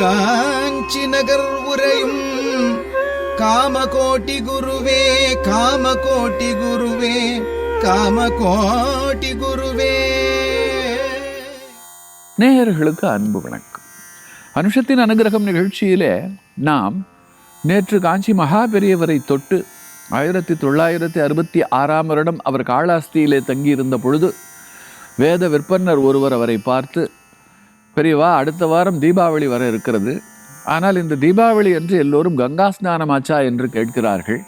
காஞ்சி நகர் உரையும் காமகோட்டி குருவே காமகோட்டி குருவே காமகோட்டி குருவே. நேயர்களுக்கு அன்பு வணக்கம். அனுஷத்தின் அனுகிரகம் நிகழ்ச்சியிலே நாம் நேற்று காஞ்சி மகா பெரியவரை தொட்டு ஆயிரத்தி தொள்ளாயிரத்தி அறுபத்தி ஆறாம் வருடம் அவர் காளாஸ்தியிலே தங்கியிருந்த பொழுது வேத விற்பன்னர் ஒருவர் அவரை பார்த்து பெரியவா அடுத்த வாரம் தீபாவளி வர இருக்கிறது. ஆனால் இந்த தீபாவளி அன்று எல்லோரும் கங்கா ஸ்நானமாச்சா என்று கேட்கிறார்கள்.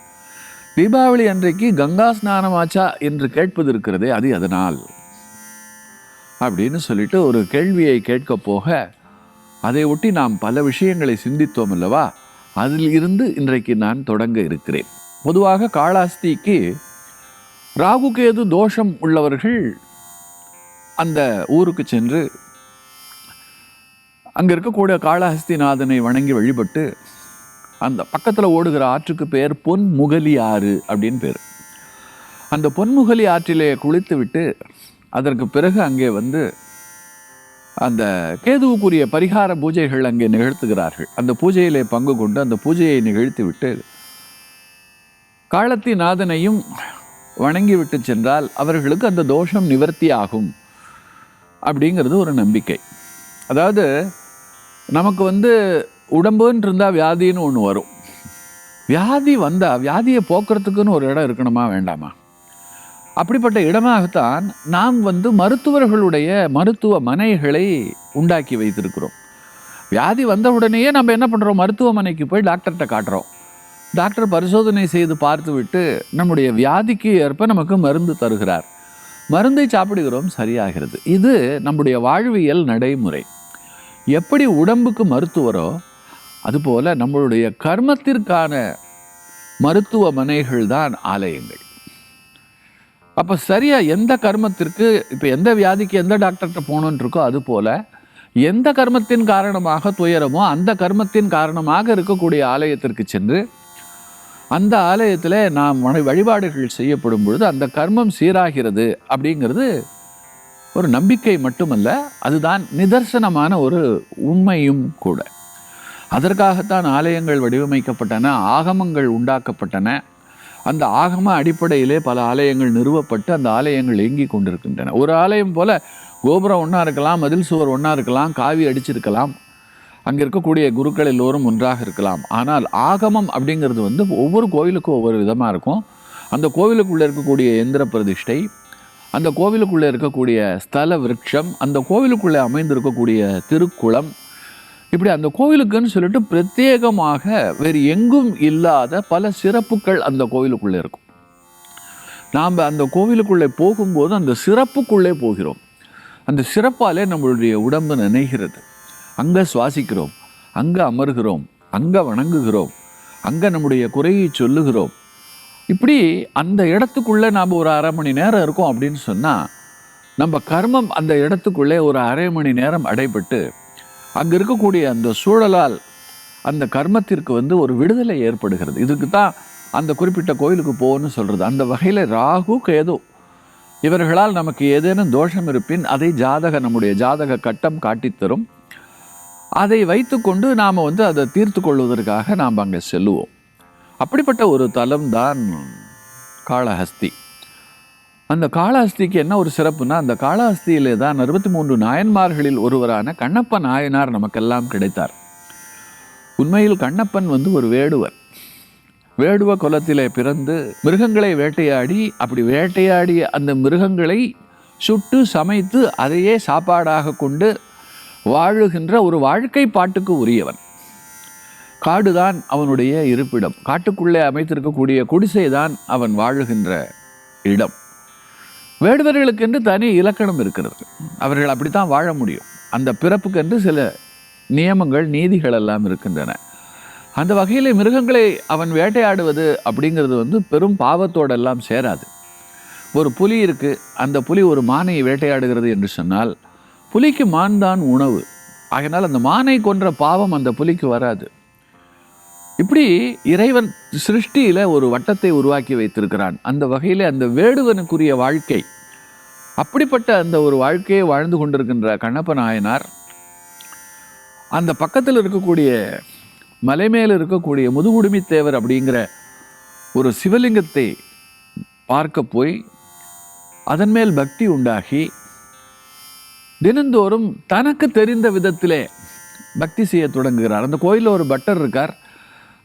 தீபாவளி அன்றைக்கு கங்கா ஸ்நானமாச்சா என்று கேட்பது இருக்கிறதே அது அதனால் அப்படின்னு சொல்லிட்டு ஒரு கேள்வியை கேட்க போக அதை ஒட்டி நாம் பல விஷயங்களை சிந்தித்தோம் அல்லவா? அதில் இருந்து இன்றைக்கு நான் தொடங்க இருக்கிறேன். பொதுவாக காளாஸ்திக்கு ராகுகேது தோஷம் உள்ளவர்கள் அந்த ஊருக்கு சென்று அங்கே இருக்கக்கூடிய காளஹஸ்திநாதனை வணங்கி வழிபட்டு அந்த பக்கத்தில் ஓடுகிற ஆற்றுக்கு பேர் பொன்முகலி ஆறு அப்படின்னு பேர். அந்த பொன்முகலி ஆற்றிலே குளித்து விட்டு அதற்கு பிறகு அங்கே வந்து அந்த கேதுவுக்குரிய பரிகார பூஜைகள் அங்கே நிகழ்த்துகிறார்கள். அந்த பூஜையிலே பங்கு கொண்டு அந்த பூஜையை நிகழ்த்தி விட்டு காலத்தி நாதனையும் வணங்கி விட்டு சென்றால் அவர்களுக்கு அந்த தோஷம் நிவர்த்தி ஆகும் அப்படிங்கிறது ஒரு நம்பிக்கை. அதாவது நமக்கு வந்து உடம்புன்னு இருந்தால் வியாதின்னு ஒன்று வரும். வியாதி வந்தால் வியாதியை போக்குறதுக்குன்னு ஒரு இடம் இருக்கணுமா வேண்டாமா? அப்படிப்பட்ட இடமாகத்தான் நாம் வந்து மருத்துவர்களுடைய மருத்துவ மனைகளை உண்டாக்கி வைத்திருக்கிறோம். வியாதி வந்த உடனேயே நம்ம என்ன பண்ணுறோம் மருத்துவமனைக்கு போய் டாக்டர்கிட்ட காட்டுறோம். டாக்டர் பரிசோதனை செய்து பார்த்துவிட்டு நம்முடைய வியாதிக்கு ஏற்ப நமக்கு மருந்து தருகிறார். மருந்தை சாப்பிடுகிறோம் சரியாகிறது. இது நம்முடைய வாழ்வியல் நடைமுறை. எப்படி உடம்புக்கு மருத்துவரோ அதுபோல் நம்மளுடைய கர்மத்திற்கான மருத்துவமனைகள் தான் ஆலயங்கள். அப்போ சரியாக எந்த கர்மத்திற்கு இப்போ எந்த வியாதிக்கு எந்த டாக்டர்கிட்ட போகணுன்னு இருக்கோ அது போல் எந்த கர்மத்தின் காரணமாக துயரமோ அந்த கர்மத்தின் காரணமாக இருக்கக்கூடிய ஆலயத்திற்கு சென்று அந்த ஆலயத்தில் நாம் வழிபாடுகள் செய்யப்படும் பொழுது அந்த கர்மம் சீராகிறது அப்படிங்கிறது ஒரு நம்பிக்கை மட்டுமல்ல அதுதான் நிதர்சனமான ஒரு உண்மையும் கூட. அதற்காகத்தான் ஆலயங்கள் வடிவமைக்கப்பட்டன ஆகமங்கள் உண்டாக்கப்பட்டன. அந்த ஆகம அடிப்படையிலே பல ஆலயங்கள் நிறுவப்பட்டு அந்த ஆலயங்கள் இயங்கி கொண்டிருக்கின்றன. ஒரு ஆலயம் போல் கோபுரம் ஒன்றா இருக்கலாம் மதில் சுவர் ஒன்றா இருக்கலாம் காவி அடிச்சிருக்கலாம். அங்கே இருக்கக்கூடிய குருக்கள் எல்லோரும் ஒன்றாக இருக்கலாம். ஆனால் ஆகமம் அப்படிங்கிறது வந்து ஒவ்வொரு கோவிலுக்கும் ஒவ்வொரு விதமாக இருக்கும். அந்த கோவிலுக்குள்ளே இருக்கக்கூடிய எந்திர பிரதிஷ்டை அந்த கோவிலுக்குள்ளே இருக்கக்கூடிய ஸ்தல விருட்சம் அந்த கோவிலுக்குள்ளே அமைந்திருக்கக்கூடிய திருக்குளம் இப்படி அந்த கோவிலுக்குன்னு சொல்லிட்டு பிரத்யேகமாக வேறு எங்கும் இல்லாத பல சிறப்புகள் அந்த கோவிலுக்குள்ளே இருக்கும். நாம் அந்த கோவிலுக்குள்ளே போகும்போது அந்த சிறப்புக்குள்ளே போகிறோம். அந்த சிறப்பாலே நம்மளுடைய உடம்பு நினைகிறது. அங்கே சுவாசிக்கிறோம் அங்கே அமர்கிறோம் அங்கே வணங்குகிறோம் அங்கே நம்முடைய குறையை சொல்லுகிறோம். இப்படி அந்த இடத்துக்குள்ளே நாம் ஒரு அரை மணி நேரம் இருக்கோம் அப்படின்னு சொன்னால் நம்ம கர்மம் அந்த இடத்துக்குள்ளே ஒரு அரை மணி நேரம் அடைபட்டு அங்கே இருக்கக்கூடிய அந்த சூழலால் அந்த கர்மத்திற்கு வந்து ஒரு விடுதலை ஏற்படுகிறது. இதுக்கு தான் அந்த குறிப்பிட்ட கோயிலுக்கு போகணும்னு சொல்கிறது அந்த வகையில் ராகு கேது இவர்களால் நமக்கு ஏதேனும் தோஷம் இருப்பின் அதை ஜாதக நம்முடைய ஜாதக கட்டம் காட்டித்தரும் அதை வைத்துக்கொண்டு நாம் வந்து அதை தீர்த்து கொள்வதற்காக நாம் அங்கே செல்லுவோம். அப்படிப்பட்ட ஒரு தலம் தான் காளஹஸ்தி. அந்த காளஹஸ்திக்கு என்ன ஒரு சிறப்புனா அந்த காளஹஸ்தியிலே தான் அறுபத்தி மூன்று நாயன்மார்களில் ஒருவரான கண்ணப்ப நாயனார் நமக்கெல்லாம் கிடைத்தார். உண்மையில் கண்ணப்பன் வந்து ஒரு வேடுவர். வேடுவ குலத்திலே பிறந்து மிருகங்களை வேட்டையாடி அப்படி வேட்டையாடிய அந்த மிருகங்களை சுட்டு சமைத்து அதையே சாப்பாடாக கொண்டு வாழுகின்ற ஒரு வாழ்க்கை பாட்டுக்கு உரியவன். காடுதான் அவனுடைய இருப்பிடம். காட்டுக்குள்ளே அமைத்திருக்கக்கூடிய குடிசை தான் அவன் வாழுகின்ற இடம். வேடுவர்களுக்கென்று தனி இலக்கணம் இருக்கிறது. அவர்கள் அப்படித்தான் வாழ முடியும். அந்த பிறப்புக்கென்று சில நியமங்கள் நீதிகள் எல்லாம் இருக்கின்றன. அந்த வகையில் மிருகங்களை அவன் வேட்டையாடுவது அப்படிங்கிறது வந்து பெரும் பாவத்தோடெல்லாம் சேராது. ஒரு புலி இருக்குது அந்த புலி ஒரு மானை வேட்டையாடுகிறது என்று சொன்னால் புலிக்கு மான் தான் உணவு. ஆகினால் அந்த மானை கொன்ற பாவம் அந்த புலிக்கு வராது. இப்படி இறைவன் சிருஷ்டியில் ஒரு வட்டத்தை உருவாக்கி வைத்திருக்கிறான். அந்த வகையில் அந்த வேடுவனுக்குரிய வாழ்க்கை. அப்படிப்பட்ட அந்த ஒரு வாழ்க்கையை வாழ்ந்து கொண்டிருக்கின்ற கண்ணப்ப நாயனார் அந்த பக்கத்தில் இருக்கக்கூடிய மலை மேல் இருக்கக்கூடிய முதுகுடுமி தேவர் அப்படிங்கிற ஒரு சிவலிங்கத்தை பார்க்க போய் அதன் மேல் பக்தி உண்டாகி தினந்தோறும் தனக்கு தெரிந்த விதத்திலே பக்தி செய்ய தொடங்குகிறார். அந்த கோயிலில் ஒரு பட்டர் இருக்கார்.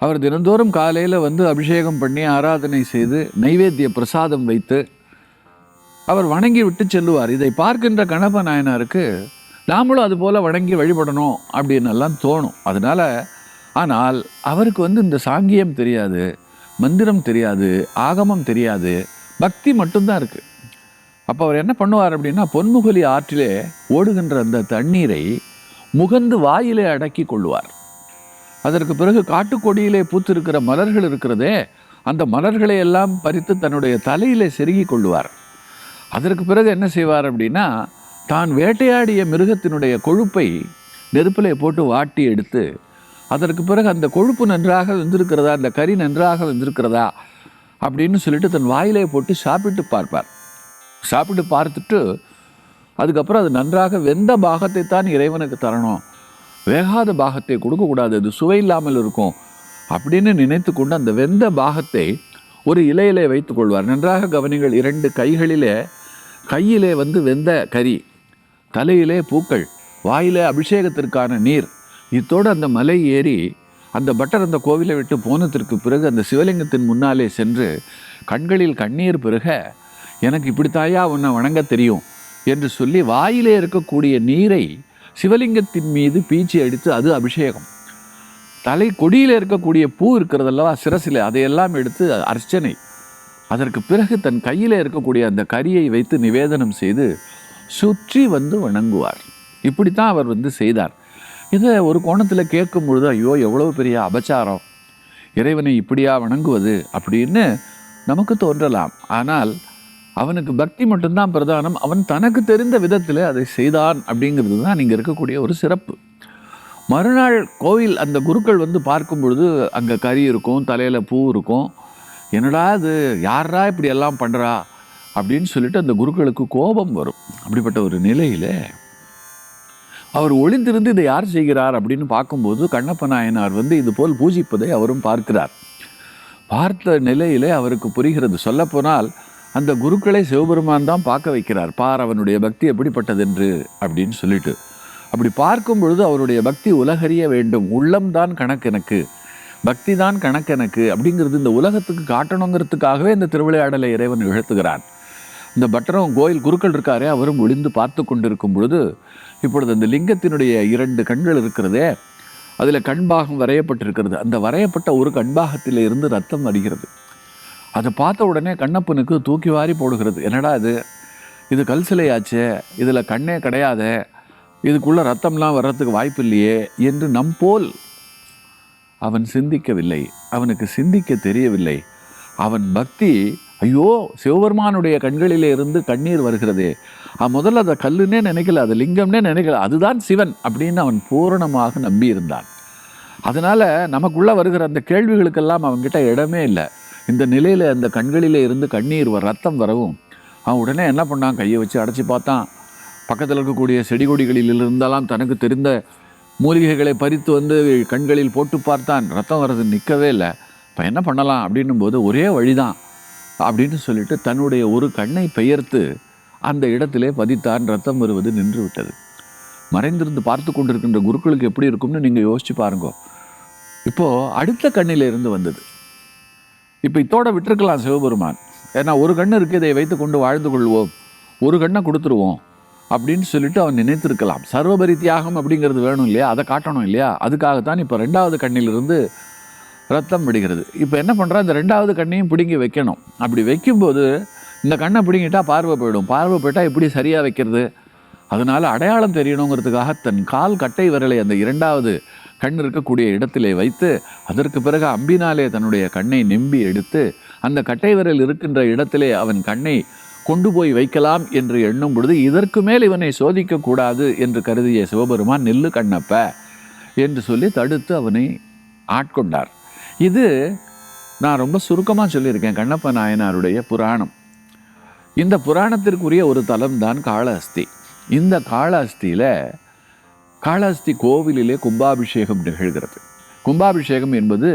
அவர் தினந்தோறும் காலையில் வந்து அபிஷேகம் பண்ணி ஆராதனை செய்து நைவேத்திய பிரசாதம் வைத்து அவர் வணங்கி விட்டு செல்லுவார். இதை பார்க்கின்ற கணப நாயனாருக்கு நாமளும் அது போல் வணங்கி வழிபடணும் அப்படின்னு எல்லாம் தோணும். அதனால ஆனால் அவருக்கு வந்து இந்த சாங்கியம் தெரியாது மந்திரம் தெரியாது ஆகமம் தெரியாது பக்தி மட்டும்தான் இருக்குது அப்போ அவர் என்ன பண்ணுவார் அப்படின்னா பொன்முகலி ஆற்றிலே ஓடுகின்ற அந்த தண்ணீரை முகந்து வாயிலே அடக்கி கொள்வார் அதற்கு பிறகு காட்டுக்கொடியிலே பூத்திருக்கிற மலர்கள் இருக்கிறதே அந்த மலர்களை எல்லாம் பறித்து தன்னுடைய தலையிலே செருகி கொள்வார் அதற்கு பிறகு என்ன செய்வார் அப்படின்னா தான் வேட்டையாடிய மிருகத்தினுடைய கொழுப்பை நெருப்பிலே போட்டு வாட்டி எடுத்து அதற்கு பிறகு அந்த கொழுப்பு நன்றாக வெந்திருக்கிறதா அந்த கறி நன்றாக வெந்திருக்கிறதா அப்படின்னு சொல்லிட்டு தன் வாயிலே போட்டு சாப்பிட்டு பார்ப்பார். சாப்பிட்டு பார்த்துட்டு அதுக்கப்புறம் அது நன்றாக வெந்த பாகத்தை தான் இறைவனுக்கு தரணும். வேகாத பாகத்தை கொடுக்கக்கூடாது அது சுவை இல்லாமல் இருக்கும் அப்படின்னு நினைத்து கொண்டு அந்த வெந்த பாகத்தை ஒரு இலையிலே வைத்துக்கொள்வார் நன்றாக கவனிங்கள் இரண்டு கைகளிலே கையிலே வந்து வெந்த கறி தலையிலே பூக்கள் வாயிலே அபிஷேகத்திற்கான நீர். இத்தோடு அந்த மலை ஏறி அந்த பட்டர் அந்த கோவிலை விட்டு போனதற்கு பிறகு அந்த சிவலிங்கத்தின் முன்னாலே சென்று கண்களில் கண்ணீர் பிறக எனக்கு இப்படித்தாயா உன்னை வணங்க தெரியும்? என்று சொல்லி வாயிலே இருக்கக்கூடிய நீரை சிவலிங்கத்தின் மீது பீச்சி அடித்து அது அபிஷேகம். தலை கொடியில் இருக்கக்கூடிய பூ இருக்கிறதல்லவா? சிரசில். அதையெல்லாம் எடுத்து அர்ச்சனை. அதற்கு பிறகு தன் கையில் இருக்கக்கூடிய அந்த கரியை வைத்து நிவேதனம் செய்து சுற்றி வந்து வணங்குவார். இப்படித்தான் அவர் வந்து செய்தார். இதை ஒரு கோணத்தில் கேட்கும் பொழுது ஐயோ எவ்வளோ பெரிய அபச்சாரம். இறைவனை இப்படியா வணங்குவது? அப்படின்னு நமக்கு தோன்றலாம். ஆனால் அவனுக்கு பக்தி மட்டும்தான் பிரதானம். அவன் தனக்கு தெரிந்த விதத்தில் அதை செய்தான் அப்படிங்கிறது தான் இங்கே இருக்கக்கூடிய ஒரு சிறப்பு. மறுநாள் கோவில் அந்த குருக்கள் வந்து பார்க்கும் பொழுது அங்கே கறி இருக்கும் தலையில் பூ இருக்கும். என்னடா இது? யாரா இப்படி எல்லாம் பண்ணுறா அப்படின்னு சொல்லிட்டு அந்த குருக்களுக்கு கோபம் வரும். அப்படிப்பட்ட ஒரு நிலையில் அவர் ஒளிந்திருந்து இதை யார் செய்கிறார் அப்படின்னு பார்க்கும்போது கண்ணப்ப நாயனார் வந்து இது போல் பூஜிப்பதை அவரும் பார்க்கிறார். பார்த்த நிலையிலே அவருக்கு புரிகிறது. சொல்லப்போனால் அந்த குருக்களை சிவபெருமான் தான் பார்க்க வைக்கிறார். பார் அவனுடைய பக்தி எப்படிப்பட்டதென்று அப்படின்னு சொல்லிட்டு. அப்படி பார்க்கும் பொழுது அவருடைய பக்தி உலகறிய வேண்டும். உள்ளம்தான் கணக்கெனக்கு பக்தி தான் கணக்கெனக்கு அப்படிங்கிறது இந்த உலகத்துக்கு காட்டணுங்கிறதுக்காகவே இந்த திருவிளையாடலை இறைவன் இழுத்துகிறான். இந்த பட்டரம் கோயில் குருக்கள் இருக்காரே அவரும் ஒளிந்து பார்த்து கொண்டிருக்கும் பொழுது இப்பொழுது அந்த லிங்கத்தினுடைய இரண்டு கண்கள் இருக்கிறதே அதில் கண்பாகம் வரையப்பட்டிருக்கிறது. அந்த வரையப்பட்ட ஒரு கண்பாகத்தில் இருந்து ரத்தம் வருகிறது. அதை பார்த்த உடனே கண்ணப்பனுக்கு தூக்கி வாரி போடுகிறது. என்னடா இது? இது கல் சிலையாச்சே? இதில் கண்ணே கிடையாது? இதுக்குள்ளே ரத்தம்லாம் வர்றதுக்கு வாய்ப்பு இல்லையே என்று நம் போல் அவன் சிந்திக்கவில்லை. அவனுக்கு சிந்திக்க தெரியவில்லை. அவன் பக்தி ஐயோ சிவபெருமானுடைய கண்களிலே இருந்து கண்ணீர் வருகிறதே. அவன் முதல்ல அதை கல்லுன்னே நினைக்கல அது லிங்கம்னே நினைக்கல. அதுதான் சிவன் அப்படின்னு அவன் பூரணமாக நம்பி இருந்தான் நமக்குள்ளே வருகிற அந்த கேள்விகளுக்கெல்லாம் அவன்கிட்ட இடமே இல்லை. இந்த நிலையில் அந்த கண்களிலே இருந்து கண்ணீர் ரத்தம் வரவும் அவன் உடனே என்ன பண்ணான்? கையை வச்சு அடைச்சி பார்த்தான். பக்கத்தில் இருக்கக்கூடிய செடி கொடிகளில் இருந்தெல்லாம் தனக்கு தெரிந்த மூலிகைகளை பறித்து வந்து கண்களில் போட்டு பார்த்தான். ரத்தம் வர்றது நிற்கவே இல்லை. இப்போ என்ன பண்ணலாம் அப்படின்னும் போது ஒரே வழிதான் அப்படின்னு சொல்லிட்டு தன்னுடைய ஒரு கண்ணை பெயர்த்து அந்த இடத்திலே பதித்தான். ரத்தம் வருவது நின்று விட்டது. மறைந்திருந்து பார்த்து கொண்டிருக்கின்ற குருக்களுக்கு எப்படி இருக்கும்னு நீங்கள் யோசிச்சு பாருங்க. இப்போது அடுத்த கண்ணிலிருந்து வந்தது. இப்போ இத்தோட விட்டுருக்கலாம் சிவபெருமான். ஏன்னா ஒரு கண்ணு இருக்குது இதை வைத்து கொண்டு வாழ்ந்து கொள்வோம். ஒரு கண்ணை கொடுத்துருவோம் அப்படின்னு சொல்லிட்டு அவன் நினைத்திருக்கலாம். சர்வபரி தியாகம் அப்படிங்கிறது வேணும் இல்லையா? அதை காட்டணும் இல்லையா? அதுக்காகத்தான் இப்போ ரெண்டாவது கண்ணிலிருந்து ரத்தம் விடுகிறது. இப்போ என்ன பண்ணுறா இந்த ரெண்டாவது கண்ணையும் பிடுங்கி வைக்கணும். அப்படி வைக்கும்போது இந்த கண்ணை பிடுங்கிட்டால் பார்வை போயிடும். பார்வை போயிட்டால் எப்படி சரியாக வைக்கிறது? அதனால் அடையாளம் தெரியணுங்கிறதுக்காக தன் கால் கட்டை விரலை அந்த இரண்டாவது கண் இருக்கக்கூடிய இடத்திலே வைத்து அதற்கு பிறகு அம்பினாலே தன்னுடைய கண்ணை நெம்பி எடுத்து அந்த கட்டை விரல் இருக்கின்ற இடத்திலே அவன் கண்ணை கொண்டு போய் வைக்கலாம் என்று எண்ணும் பொழுது இதற்கு மேல் இவனை சோதிக்க கூடாது என்று கருதிய சிவபெருமான் நெல்லு கண்ணப்ப என்று சொல்லி தடுத்து அவனை ஆட்கொண்டார். இது நான் ரொம்ப சுருக்கமாக சொல்லியிருக்கேன் கண்ணப்ப நாயனாருடைய புராணம். இந்த புராணத்திற்குரிய ஒரு தலம் தான் காளஹஸ்தி. இந்த காளஹஸ்தியில் காளாஸ்தி கோவிலிலே கும்பாபிஷேகம் நிகழ்கிறது கும்பாபிஷேகம் என்பது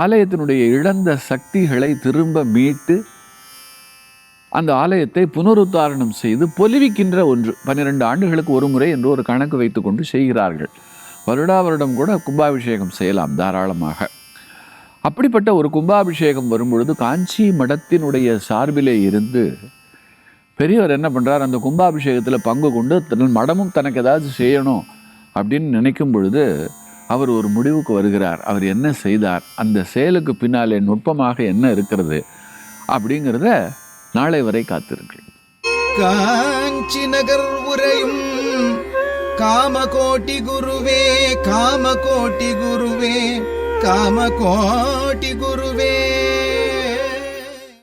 ஆலயத்தினுடைய இழந்த சக்திகளை திரும்ப மீட்டு அந்த ஆலயத்தை புனருத்தாரணம் செய்து பொலிவிக்கின்ற ஒன்று. பன்னிரெண்டு ஆண்டுகளுக்கு ஒரு முறை என்று ஒரு கணக்கு வைத்துக்கொண்டு செய்கிறார்கள். வருடா வருடம் கூட கும்பாபிஷேகம் செய்யலாம் தாராளமாக. அப்படிப்பட்ட ஒரு கும்பாபிஷேகம் வரும்பொழுது காஞ்சி மடத்தினுடைய சார்பிலே இருந்து பெரியவர் என்ன பண்ணுறார் அந்த கும்பாபிஷேகத்தில் பங்கு கொண்டு தன் மடமும் தனக்கு ஏதாவது செய்யணும். அப்படின்னு நினைக்கும் பொழுது அவர் ஒரு முடிவுக்கு வருகிறார். அவர் என்ன செய்தார்? அந்த செயலுக்கு பின்னாலே நுட்பமாக என்ன இருக்கிறது? அப்படிங்கிறத நாளை வரை காத்திருங்கள். காஞ்சி நகர் உரையும் காமகோட்டி குருவே காமகோட்டி குருவே காமகோட்டி குருவே.